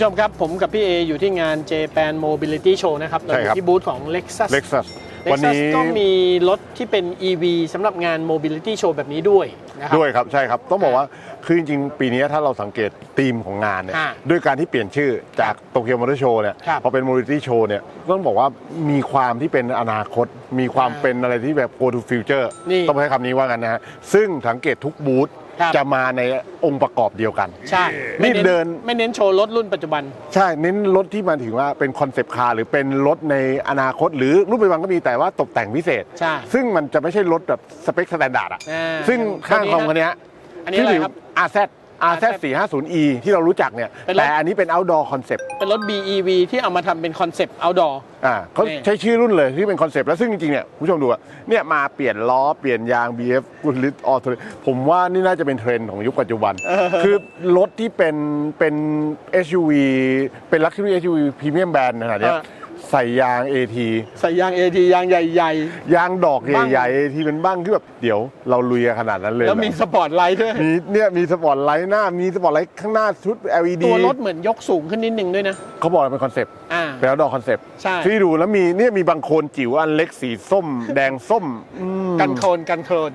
คุณผู้ชมครับผมกับพี่เออยู่ที่งาน Japan Mobility Show นะครับเราใช่อครับ ยู่ที่บูธของ Lexus Lexus วัน Lexus นี้ ก็มีรถที่เป็น EV สำหรับงาน Mobility Show แบบนี้ด้วยนะครับ ด้วยครับใช่ครับ ต้องบอกว่าคือจริงๆ ปีนี้ถ้าเราสังเกตธีมของงานเนี่ยอ่าด้วยการที่เปลี่ยนชื่อจากโตเกียวมอเตอร์โชว์เนี่ยครับพอเป็น Mobility Show เนี่ยต้องบอกว่ามีความที่เป็นอนาคต มีความอ่าเป็นอะไรที่แบบ go to future นี่ต้องใช้คำนี้ว่ากันนะฮะซึ่งสังเกตทุกบูธครับ จะมาในองค์ประกอบเดียวกัน ใช่นี่ไม่เดิน ไม่เน้นโชว์รถรุ่นปัจจุบัน ใช่เน้นรถที่มาถึงว่าเป็นคอนเซปต์คาร์หรือเป็นรถในอนาคต หรือรูปปัจจุบันก็มีแต่ว่าตกแต่งพิเศษ ใช่ซึ่งมันจะไม่ใช่รถแบบสเปคสแตนดาร์ดอะอ่าซึ่งข้างของคันเนี้ยอันนี้อะไรครับ RZ RZ 450e ที่เรารู้จักเนี่ย เป็นรถ แต่อันนี้เป็น outdoor concept เป็นรถ BEV ที่เอามาทำเป็นคอนเซปต์ outdoor อ่าเขานี่ใช้ชื่อรุ่นเลยที่เป็นคอนเซปต์แล้วซึ่งจริงๆเนี่ยคุณผู้ชมดูอะเนี่ยมาเปลี่ยนล้อเปลี่ยนยาง BF กุลิตออโตผมว่านี่น่าจะเป็นเทรนด์ของยุคปัจจุบัน คือรถที่เป็นเป็น SUV เป็น luxury SUV premium brand ขนาดเนี้ยอ่า ใส่ยาง AT ใส่ยาง AT ยางใหญ่ยางดอกบ้างใหญ่ๆ AT เป็นบ้างที่แบบเดี๋ยวเราลุยกันขนาดนั้นเลยๆแล้วมีเหรอสปอร์ตไลท์ด้วย มีเนี่ยมีสปอร์ตไลท์หน้ามีสปอร์ตไลท์ข้างหน้าชุด LED ตัวรถเหมือนยกสูงขึ้นนิดนึงด้วยนะ เขาบอกว่าเป็นคอนเซปต์อ่าเป็นดอกคอนเซปต์ใช่ ที่ดูแล้วมีเนี่ยมีบางโคนจิ๋วอันเล็กสีส้ม แดงส้มอืมกันโคลนกันโคลน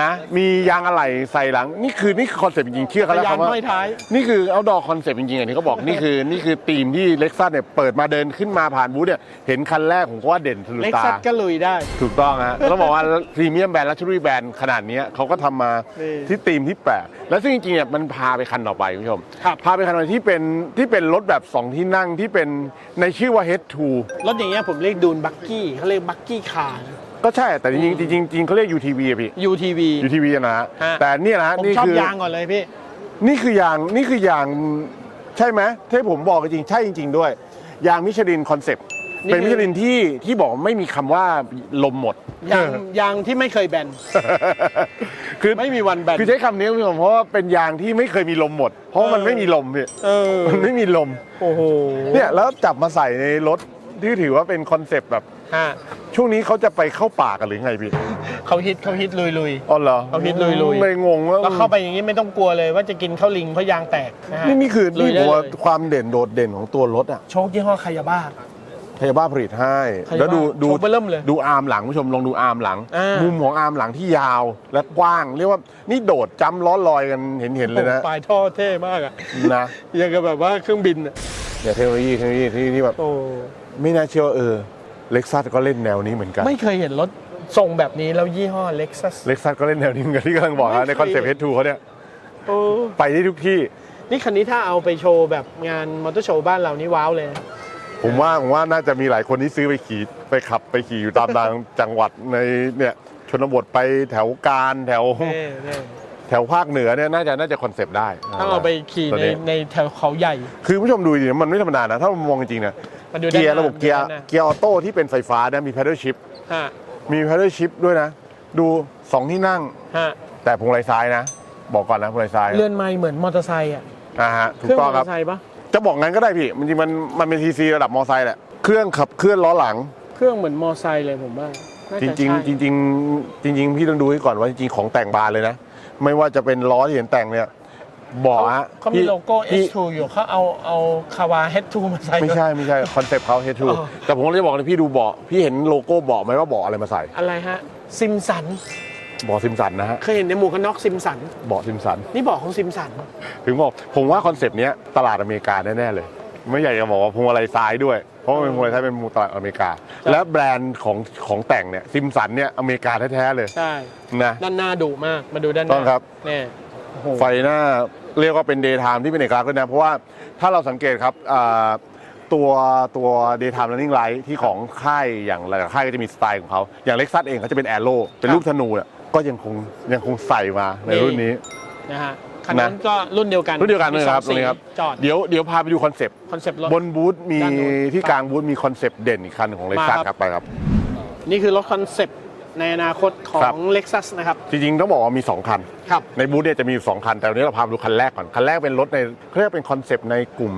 นะ มียางอะไหล่ใส่หลัง นี่คือนี่คือคอนเซปต์จริงๆเชื่อเขาแล้วยางคำว่าห้อยท้าย นี่คือเอาดอคอนเซปต์จริงๆอย่างที่เขาบอกนี่คือนี่คือธีมที่เล็กซัสเนี่ยเปิดมาเดินขึ้นมาผ่านบูธเนี่ยเห็นคันแรกผมก็ว่าเด่นสะดุดเล็กตา ซัสก็ลุยได้ ถูกต้องฮะต้องบอกว่าพรีเมียมแบรนด์ลักชัวรี่แบรนด์ขนาดเนี้ยเขาก็ทำมานี่ที่ธีมที่แปลกและซึ่งจริงๆเนี่ยมันพาไปคันต่อไปคุณผู้ชม ครับ พาไปคันต่อไปที่เป็นที่เป็นรถแบบ 2 ที่นั่งที่เป็นในชื่อว่า Head to รถอย่างเงี้ยผมเรียกดูนบักกี้เขาเรียกบักกี้คาร์ ก็ใช่แต่จริงๆจริงๆจริงๆเขาเรียก UTV อะพี่ UTV UTV อะนะฮะฮะ แต่เนี่ยนะฮะผมนี่ชอบคือ ยางก่อนเลยพี่ นี่คือยางนี่คือยางใช่ไหมที่ผมบอกจริงๆใช่จริง ๆ ด้วย ยางมิชลินคอนเซปต์นี่เป็นคือมิชลินที่ที่บอกไม่มีคำว่าลมหมด ยางยางที่ไม่เคยแบน คือไม่มีวันแบน คือใช้คำนี้คุณผู้ชมเพราะว่าเป็นยางที่ไม่เคยมีลมหมด เพราะว่ามันไม่มีลมพี่เออมันไม่มีลมโอ้โหเนี่ยแล้วจับมาใส่ในรถที่ถือว่าเป็นคอนเซปต์แบบ ฮะช่วงนี้เขาจะไปเข้าป่ากันหรือไงพี่เขาฮิตเขาฮิตลุยลุย อ๋อเหรอเอาฮิตลุยๆ เลยงงว่าแล้วเข้าไปอย่างนี้ไม่ต้องกลัวเลยว่าจะกินข้าวลิงเพราะยางแตกนะฮะนี่นี่คือลุยนี่ได้ผมว่าเลยความเด่นโดดเด่นของตัวรถอะโชคยี่ห้อคายาบ้า พยาบ้าผลิตให้ พยาบ้าแล้วดูดูโชว์เบิ่มเลยดูอาร์มหลังผู้ชมลองดูอาร์มหลัง อ่ามุ มุมของอาร์มหลังที่ยาวและกว้าง เรียกว่านี่โดดจำล้อลอยกันเห็นเห็นๆเลยนะโอ้ปลายท่อเท่มากอะนะยังกับแบบว่าเครื่องบินอะเนี่ยเทคโนโลยีเทคโนโลยีที่ที่แบบโอ้ไม่น่าเชื่อว่าเออ เล็กซัสก็เล่นแนวนี้เหมือนกัน ไม่เคยเห็นรถทรงแบบนี้แล้วยี่ห้อ Lexus เล็กซัสก็เล่นแนวนี้เหมือนกันที่กำลังบอกไม่นะในเคยคอนเซปต์เฮดทูเขาเนี่ยโอ้ไปได้ทุกที่ นี่คันนี้ถ้าเอาไปโชว์แบบงานมอเตอร์โชว์บ้านเรานี่ว้าวเลยนะผมว่าผมว่าน่าจะมีหลายคนที่ซื้อไปขี่ไปขับไปขี่อยู่ตามต่างจังหวัดในเนี่ยชนบทไปแถวการแถวเท่เท่แถวภาคเหนือเนี่ยน่าจะน่าจะคอนเซปต์ได้ ต้องเอาไปขี่ตัวในนี้ ในแถวเขาใหญ่ คือผู้ชมดูดิมันไม่ธรรมดานะ ถ้าเรามองจริงๆนะ มาดูด้านเกียหร์น้าระบบเกียร์ดูด้านหน้า เกียร์ออโต้ที่เป็นไฟฟ้านะมี pedal shift ฮะมี pedal shift ด้วยนะ ดูสองที่นั่ง ฮะแต่พวงมาลัยซ้ายนะ บอกก่อนนะพวงมาลัยซ้ายเลื่อนไม้เหมือนมอเตอร์ไซค์อะอ่าฮะเคถูกรื่องต้มอองเตคอรับร์ไซค์ปะจะบอกงั้นก็ได้พี่ มันจริงๆมันมันเป็นทีซีระดับมอไซค์แหละ เครื่องขับเคลื่อนล้อหลัง เครื่องเหมือนมอไซค์เลยผมว่าน่าจจะริง ใช่ๆ จริง ๆ จริง ๆ พี่ต้องดูให้ก่อนว่าจริงๆของแต่งบานเลยนะ ไม่ว่าจะเป็นล้อที่เห็นแต่งเนี่ยเบอกฮะเขามีพี่โลโก้ พี่ H2 อยู่เขาเอาเอาคาวา H2 มาใส่ไม่ใช่ไม่ใช่คอนเซปต์เขาเฮทูอ๋อแต่ผมก็เลยบอกเลยพี่ดูเบาะพี่เห็นโลโก้เบาะไหมว่าเบาะอะไรมาใส่อะไรฮะซิมสันเบาะซิมสันนะฮะเคยเห็นในหมวกกันน็อกซิมสันเบาะซิมสัน นี่บอกของซิมสัน ถึงบอกผมว่าคอนเซปต์เนี้ยตลาดอเมริกาแน่ ๆ เลย ไม่อยากจะบอกว่าพวงมาลัยซ้ายด้วย เพราะว่าเป็นพวงมาลัยซ้ายเป็นตลาดอเมริกาและแบรนด์ของของแต่งเนี่ยซิมสันเนี่ยอเมริกาแท้ ๆ เลยใช่ นะ ด้านหน้าดุมากมาดูด้านหต้น้าองครับ เนี่ยโอ้โหไฟหน้า เรียกว่าเป็นเดย์ไทม์ที่เป็นเอกลักษณ์ด้วยนะ เพราะว่าถ้าเราสังเกตครับอ่าตัวตัว daytime running light ที่ของค่ายอย่างหลายๆค่ายก็จะมีสไตล์ของเขา อย่างเล็กซัสเองเขาจะเป็นแอโร่เป็นรูปธนูเนี่ยก็ยังคงยังคงใส่มาในรุ่นนี้นะฮะคันนั้นก็รุ่นเดียวกันรุ่นเดียวกันเลยครับมีสองตรงนี้ครับสีจอดเดี๋ยวเดี๋ยวพาไปดูคอนเซปต์คอนเซปต์รถบนบูธมีด้านนู้นที่กลางบูธมีคอนเซปต์เด่นอีกคันของเล็กซัสมาครับครับไปครับ นี่คือรถคอนเซปต์ ในอนาคตขอครับง Lexus นะครับ จริงๆ ต้องบอกว่ามี 2 คัน ครับในบูธเนี่ยจะมีอยู่สองคัน แต่วันนี้เราพาไปดูคันแรกก่อน คันแรกเป็นรถในเขาเรียกเป็นคอนเซปต์ในกลุ่ม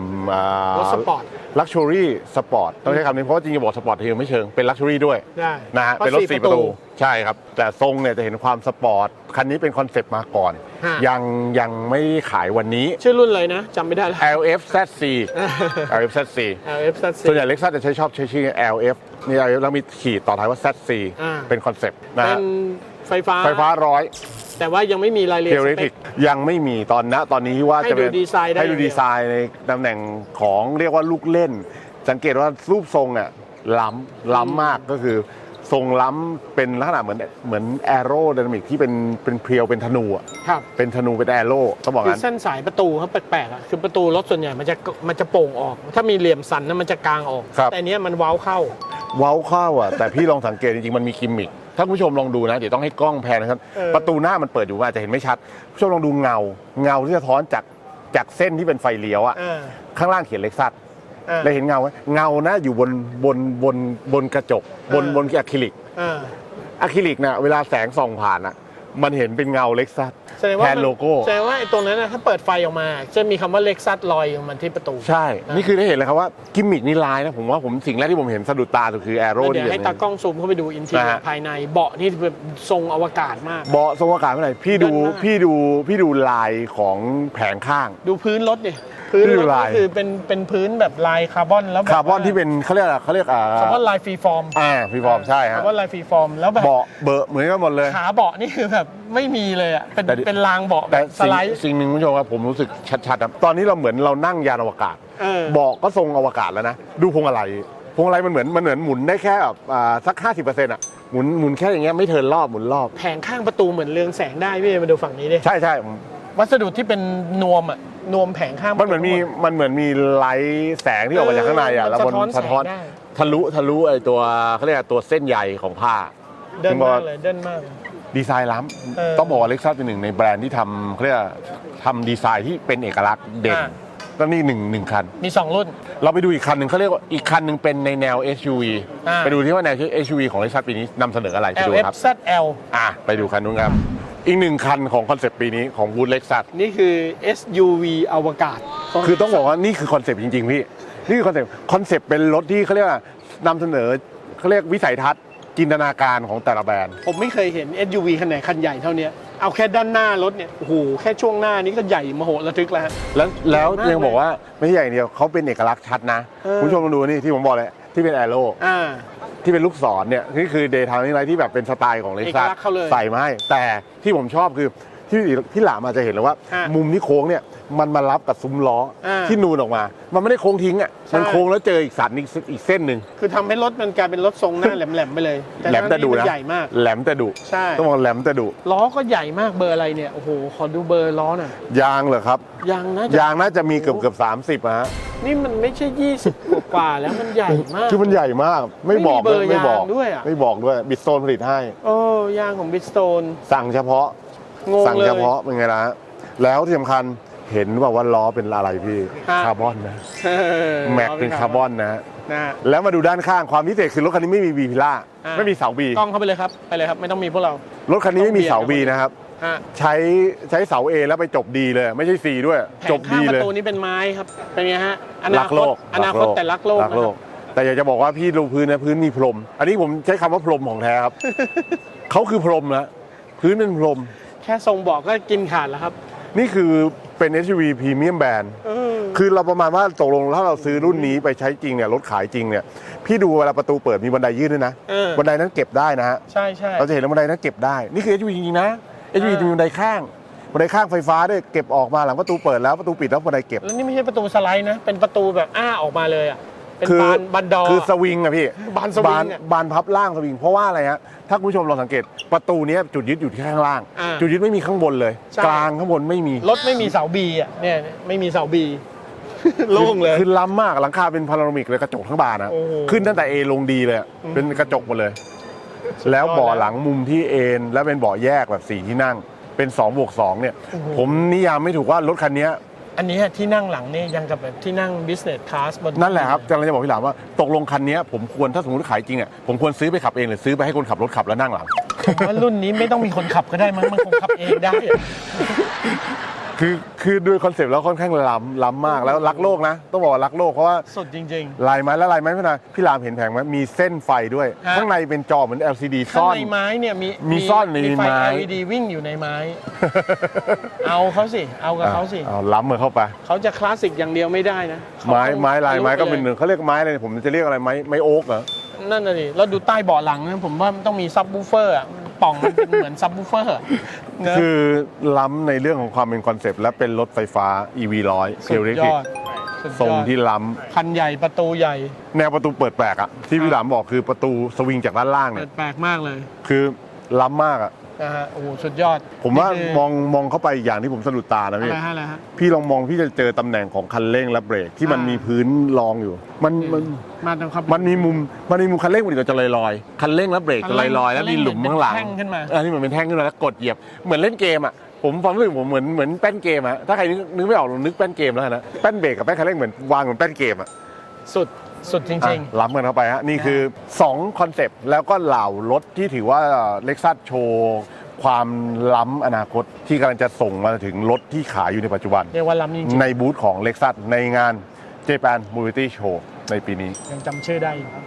รถสปอร์ต ลักชัวรี่สปอร์ตต้องใช้คำนี้เพราะว่าจริงๆจะบอกสปอร์ตเทีไม่เชิง เป็นลักชัวรี่ด้วยได้นะฮะพาเป็นรถสี่ประตู ใช่ครับ แต่ทรงเนี่ยจะเห็นความสปอร์ต คันนี้เป็นคอนเซปต์มาก่อน ฮะ ยังยังไม่ได้ขายวันนี้ ชื่อรุ่นอะไรนะจำไม่ได้แล้ว LF ZC LF ZC LF ส่วนใหญ่เล็กซัสจะใช้ชอบใช้ชื่อ LF นี่ LF แล้วมีขีดต่อท้ายว่า ZC อ่า เป็นคอนเซปต์นะเป็ฮะนไฟฟ้า ไฟฟ้าร้อย แต่ว่ายังไม่มีรายละเทเอียดโอสริเปติคกยังไม่มีตอนนะตอนนี้ว่าให้จะเป็นดูดีไซน์ได้ให้ดูอย่างเดียว ดีไซน์ในตำแหน่งของเรียกว่าลูกเล่น สังเกตว่ารูปทรงอะล้ำล้ำมากก็คือ ทรงล้ำเป็นลักษณะเหมือนเหมือนแอโร d y นามิกที่เป็นเป็นเพรียวเป็นธนูอะครับเป็นธนูเป็นแอโร่ต้องบอกคืองั้นเส้นสายประตูเขาแปลกๆอะคือประตูรถส่วนใหญ่มันจะมันจะโป่งออก ถ้ามีเหลี่ยมสันนะมันจะกางออกครับแต่อันเนี้ยมันเว้าเข้า เว้าเข้าอะ แต่พี่ลองสังเกตจริงๆมันมีกิมมิคถ้าคุณผู้ชมลองดูนะ เดี๋ยวต้องให้กล้องแพนนะครับ เออ ประตูหน้ามันเปิดอยู่ว่าจะเห็นไม่ชัดคุณผู้ชมลองดูเงา เงาที่สะท้อนจากจากเส้นที่เป็นไฟเลี้ยวอะอ่าข้างล่างเขียนเล็กซัส อ่าได้เห็นเงาไหมเงานะอยู่บนบนบนบนกระจก บนเออบนอะคริลิกอ่าอะคริลิกนะเวลาแสงส่องผ่านอะมันเห็นเป็นเงาเล็กซัสแสดงว่าแทนมันโลโก้ แสดงว่าไอ้ตรงนั้นนะถ้าเปิดไฟออกมา จะมีคำว่าเล็กซัสลอยออกมาที่ประตู ใช่ นี่คือได้เห็นเลยครับว่ากิมมิคนี่ลายนะผมว่าผมสิ่งแรกที่ผมเห็นสะดุดตาสุดคือแอโร่เดี๋ที่ยวให้ตากล้องซูมเข้าไปดูอินทีเรียนะฮะ ภายในเบาะนี่แบบทรงอวกาศมาก เบาะทรงอากาศเมื่อไหร่พี่ดูเดินมาก พี่ดูพี่ดูลายของแผงข้าง ดูพื้นรถดิ พื้นนี่รถลาย ก็คือเป็นเป็นพื้นแบบลายคาร์บอนแล้วแบบคาร์บอนที่เป็นเขาเรียกอะไรเขาเรียกอ่าคาร์บอนลายฟรีฟอร์มอ่าฟรีฟอร์มใช่ฮะคาร์บอนลายฟรีฟอร์มแล้วแบบเบาะเบอะเหมือนกันหมดเลย ขาเบาะนี่คือแบบไม่มีเลยอะเป็นแต่ดิ เป็นรางเบาะแบแต่บสสิ่งไลด์ สิ่งหนึ่งคุณผู้ชมครับผมรู้สึกชัดๆครับตอนนี้เราเหมือนเรานั่งยานอวกาศเออ เบาะก็ทรงอวกาศแล้วนะ ดูพวงอะไรพวงอะไรมันเหมือนมันเหมือนหมุนได้แค่แบบอ่าสัก 50%อะหมุนหมุนแค่อย่างเงี้ยไม่เทินรอบหมุนรอบ แผงข้างประตูเหมือนเรืองแสงได้พี่มาดูฝั่งนี้ดิใช่ใช่วัสดุที่เป็นนวมอะ นวมแผงข้างมันเหมือนมีมันเหมือนมีไลท์แสงที่ออกมาจากข้างในอะเออแล้วมันมันสะสะท้ท้ออนนแสงได้ทะลุทะลุไอตัวเขาเรียกว่าตัวเส้นใยของผ้า เดินมากเลยเดินมากเลยดีไซน์ล้เออำต้องบอกว่าเล็กซัสเป็นหนึ่งในแบรนด์ที่ทำเขาเรียกว่าทำดีไซน์ที่เป็นเอกลักษณ์เด่นอ่าก็นี่หนึ่งหนึ่งคัน มีสองรุ่น เราไปดูอีกคันหนึ่งเขาเรียกว่าอีกคันหนึ่งเป็นในแนว SUV อ่าไปดูที่ว่าแนว SUV ของเล็กซัสปีนี้นำเสนออะไรไปดูครับ LFZL อะไปดูคันนู้นครับ อีกหนึ่งคันของคอนเซปต์ปีนี้ของบูธเล็กซัสนี่คือ SUV อวกาศคือต้องบอกว่านี่คือคอนเซปต์จริง ๆ พี่ นี่คือคอนเซปต์คอนเซปต์เป็นรถที่เขาเรียกว่านำเสนอเขาเรียกวิสัยทัศน์จินตนาการของแต่ละแบรนด์ ผมไม่เคยเห็น SUV คันไหนคันใหญ่เท่าเนี้ยเอาแค่ด้านหน้ารถเนี่ยโอ้โหแค่ช่วงหน้านี้ก็ใหญ่มโหระทึกแล้วฮะแล้วแล้วใหญ่มากยังบอกว่าไม่ใช่อย่างเดียวเขาเป็นเอกลักษณ์ชัดนะเออคุณผู้ชมลองดูนี่ที่ผมบอกเลย ที่เป็นแอโร่อ่า ที่เป็นลูกศรเนี่ยนี่คือเดย์ทาวนี่ไรที่แบบเป็นสไตล์ของเลเอกซ่าลักษณ์เขาเลยใส่มาให้ แต่ที่ผมชอบคือที่ที่หลามาจะเห็นเลยว่า ฮะมุมที่โค้งเนี่ยมันมารับกับซุ้มล้ออาที่นูนออกมา มันไม่ได้โค้งทิ้งอะใช่ มันโค้งแล้วเจออีกสันอีกอีกเส้นหนึ่งคือทำให้รถมันกลายเป็นรถทรงหน้าแหลมๆไปเลยแหลมแต่ดุทั้งที่นะมันใหญ่มาก แหลมแต่ดุใช่ ต้องบอกแหลมแต่ดุล้อก็ใหญ่มากเบอร์อะไรเนี่ย โอ้โห ขอดูเบอร์ล้อหน่อยยางเหรอครับยางน่าจะยางน่าจะมีเกือบเกือบสามสิบอะฮะ นี่มันไม่ใช่ 20 กว่าๆแล้วมันใหญ่มาก คือมันใหญ่มาก ไม่ไม่มีบอกเบอร์ไม่บอกยางด้วยอะ ไม่บอกด้วยบิดโซนผลิตให้ โอ้ยางของบิสโตน สั่งเฉพาะ งงสั่งเลย เฉพาะเป็นไงล่ะฮะแล้วที่สำคัญเห็นว่าว่าล้อเป็นอะไรพี่ฮะ คาร์บอนนะเออแม็กเป็นคาร์บอนนะฮะนะฮะ แล้วมาดูด้านข้างความพิเศษคือรถคันนี้ไม่มีบีพิล่าอ่า ไม่มีเสาบีกล้องเข้าไปเลยครับ ไปเลยครับ ไม่ต้องมีพวกเรา รถคันนี้ไม่มีเสาต้องเบีบียดนะครับ ฮะ ใช้ใช้เสา A แล้วไปจบดีเลย ไม่ใช่ C ด้วย แผจงบข้างดีปเลย ระตูนี้เป็นไม้ครับ เป็นไงฮะ อนารักคโลตกอนาคตแต่รักโลกรักโลกนะครับ แต่อยากจะบอกว่าพี่ดูพื้นนะพื้นมีพรม อันนี้ผมใช้คำว่าพรมของแท้ครับ เขาคือพรมนะพื้นเป็นพรม แค่ทรงเบอกก็กินขาดแล้วครับ นี่คือเป็น SUV พรีเมียมแบรนด์ เออ คือเราประมาณว่าตกลงถ้าเราซื้อรุ่นนี้ไปใช้จริงเนี่ยรถขายจริงเนี่ย พี่ดูเวลาประตูเปิดมีบันไดยื่นด้วยนะ เออ บันไดนั้นเก็บได้นะฮะ ใช่ใช่เราจะเห็นแล้วบันไดนั้นเก็บได้ นี่คือ SUV จริงๆนะ SUV จะมีบันไดข้างบันไดข้างไฟฟ้าด้วยเก็บออกมาหลังประตูเปิดแล้วประตูปิดแล้วบันไดเก็บ แล้วนี่ไม่ใช่ประตูสไลด์นะ เป็นประตูแบบอ้าออกมาเลยอะ เป็นคืบานบานดอคือสวิงอะพี่บานสวิงอะ บานพับล่างสวิง เพราะว่าอะไรฮะถ้าคุณผู้ชมลองสังเกตประตูเนี้ยจุดยึดอยู่ที่ข้างล่าง อ่าจุดยึดไม่มีข้างบนเลย ใช่ กลางข้างบนไม่มีรถไม่มีเสาบีอะเนี่ยไม่มีเสาบี โล่งเลย คือล้ำมากหลังคาเป็นพาราโนมิกเลยกระจกทั้งบานนะโอ้โห ขึ้นตั้งแต่ A ลงดีเลยอะอืมเป็นกระจกหมดเลย แล้วเบาะหลังมุมที่เอ็นแล้วเป็นเบาะแยกแบบสี่ที่นั่ง เป็น2บวก2เนี่ย ผมนิยามไม่ถูกว่ารถคันเนี้ยอันนี้ที่นั่งหลังนี่ยังกับแบบที่นั่ง business class บนนั่นแหละครับกำลังจะบอกพี่หลามว่าตกลงคันเนี้ยผมควรถ้าสมมติขายจริงอะผมควรซื้อไปขับเองหรือซื้อไปให้คนขับรถขับแล้วนั่งหลังผมว่ารุ่นนี้ไม่ต้องมีคนขับก็ได้ มั้งมันคงขับเองได้อะ คือคือด้วยคอนเซปต์แล้วค่อนข้างล้ำล้ำมากแล้วรักโลกนะ ต้องบอกว่ารักโลกเพราะว่าสุดจริง ลายไม้และลายไม้พี่นาพี่รามเห็นแผงไหมมีเส้นไฟด้วย ฮะ ข้างในเป็นจอเหมือน LCD ๆข้างซ่อน ในไม้เนี่ยมีมีซ่อนในไฟ ไม้ LED วิ่งอยู่ในไม้ เอาเขาสิ เอากับเขาสิ เอาล้ำมือเข้าไป เขาจะคลาสสิกอย่างเดียวไม่ได้นะเขาไม้ต้องไม้ลายไม้ก็เป็นหทะลุนึ่งเขาเรียกไม้อะไรผมจะเรียกอะไรไม้ไม้โอ๊กเหรอ นั่นน่ะดิแล้วดูใต้เบาะหลังนะผมว่ามันต้องมีซับวูเฟอร์อะ ป่องมันเป็นเหมือนซับวูเฟอร์นะคือล้ำในเรื่องของความเป็นคอนเซปต์และเป็นรถไฟฟ้า EV ร้อยสุดยอดสุดยอดทรงที่ล้คันใหญ่ประตูใหญ่ำแนวประตูเปิดแปลกอะที่พี่หลามบอกคือประตูสวิงจากด้านล่างเปิเนี่ยดแปลกมากเลย คือล้ำมากอะ นะฮะโอ้โหสุดยอดผมว่านี่คือมองมองเข้าไปอย่างที่ผมสะดุดตานะอะไรพี่ฮะอะไรฮะ พี่ลองมองพี่จะเจอตำแหน่งของคันเร่งและเบรกที่มันอ่ามี มีพื้นรองอยู่ มันมันมาตรงครับ มันมีมุมมันมีมุมคันเร่งมันจะลอยลอยๆคันเร่งและเบรกจะลอยลอยๆแล้วมีหลุมข้างหลังแท่งขึ้นมา อันนี้เหมือนเป็นแท่งขึ้นมาแล้วกดเหยียบเหมือนเล่นเกมอะผมความรู้สึกผมเหมือนเหมือนแป้นเกมอะถ้าใครนึกนึกไม่ออกลองนึกแป้นเกมแล้วกันนะแป้นเบรกกับแป้นคันเร่งเหมือนวางเหมือนแป้นเกมอะสุด สุดจริงอะล้ำกันเข้าไปฮะ นี่คือ 2 คอนเซปต์ แล้วก็เหล่ารถที่ถือว่าเล็กซัสโชว์ความล้ำอนาคตที่กำลังจะส่งมาถึงรถที่ขายอยู่ในปัจจุบันๆเรียกว่าล้ำจริงในบูธของเล็กซัสในงาน Japan Mobility Show ในปีนี้ ๆยังจำชื่อได้อยู่ครับ